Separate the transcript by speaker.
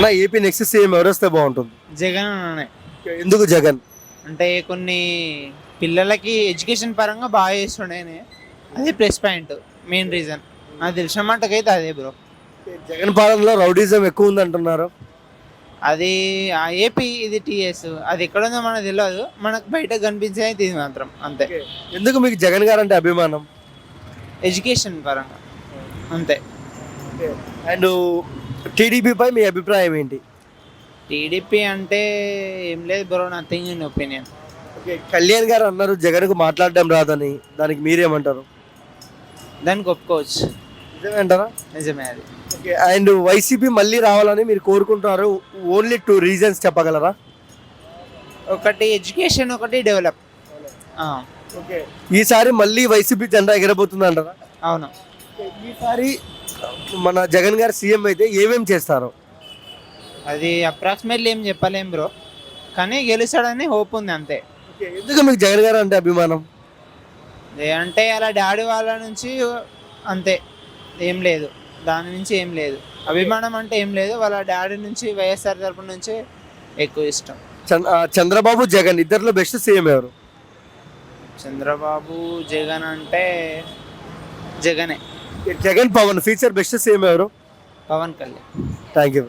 Speaker 1: అన్న AP next CM ఎవరు వస్తే బాగుంటుంది?
Speaker 2: జగన్ అనే
Speaker 1: ఎందుకు జగన్?
Speaker 2: అంటే కొన్ని పిల్లలకి ఎడ్యుకేషన్ పరంగా బాగా చేస్తుండే అది ప్లస్ పాయింట్ మెయిన్ రీజన్ నాకు తెలిసిన మట్టుకైతే అదే బ్రో
Speaker 1: జగన్ పాలనలో రౌడీజం ఎక్కువ ఉంది అంటున్నారు
Speaker 2: అది ఆ ఏపీ ఇది టీఎస్ అది ఎక్కడ ఉందో మనకు తెలియదు మనకు బయట కనిపించేది ఇది మాత్రం అంతే.
Speaker 1: ఎందుకు మీకు జగన్ గారు అంటే అభిమానం?
Speaker 2: ఎడ్యుకేషన్ పరంగా అంతే.
Speaker 1: అండ్ టీడీపీ పై మీ అభిప్రాయం ఏంటి?
Speaker 2: టీడీపీ అంటే ఏం లేదు bro nothing in opinion
Speaker 1: okay Kalyan garu అన్నారు జగన్కు మాట్లాడడం రాదని. దానికి మీరేమంటారు?
Speaker 2: దానికి ఒప్పుకోవచ్చు.
Speaker 1: నిజమే అంటారా?
Speaker 2: నిజమే అది.
Speaker 1: ఓకే అండ్ వైసీపీ మళ్ళీ రావాలని మీరు కోరుకుంటున్నారు. ఓన్లీ టూ రీజన్స్ చెప్పగలరా?
Speaker 2: ఒకటి ఎడ్యుకేషన్ ఒకటి డెవలప్.
Speaker 1: ఓకే ఈసారి మళ్ళీ వైసీపీ జెండా ఎగరబోతుంది అంటారా
Speaker 2: అవును
Speaker 1: ఈసారి మన జగన్ గారు సీఎం అయితే ఏమేం చేస్తారు?
Speaker 2: అది అప్రాక్సిమేట్లీ ఏం చెప్పలేం బ్రో కానీ గెలుస్తాడని హోప్ ఉంది అంతే.
Speaker 1: ఎందుకు మీకు జగన్ గారు అంటే అభిమానం?
Speaker 2: అంటే అలా డాడీ వాళ్ళ నుంచి అంతే ఏం లేదు. దాని నుంచి ఏం లేదు. అభిమానం అంటే ఏం లేదు వాళ్ళ డాడీ నుంచి వైఎస్ఆర్ తరపు నుంచి ఎక్కువ ఇష్టం.
Speaker 1: చంద్రబాబు జగన్ ఇద్దరిలో బెస్ట్ సీఎం ఎవరు?
Speaker 2: చంద్రబాబు జగన్ అంటే జగనే.
Speaker 1: Jagan Pavan future best CM ఎవరు?
Speaker 2: పవన్ కళ్యాణ్.
Speaker 1: Thank you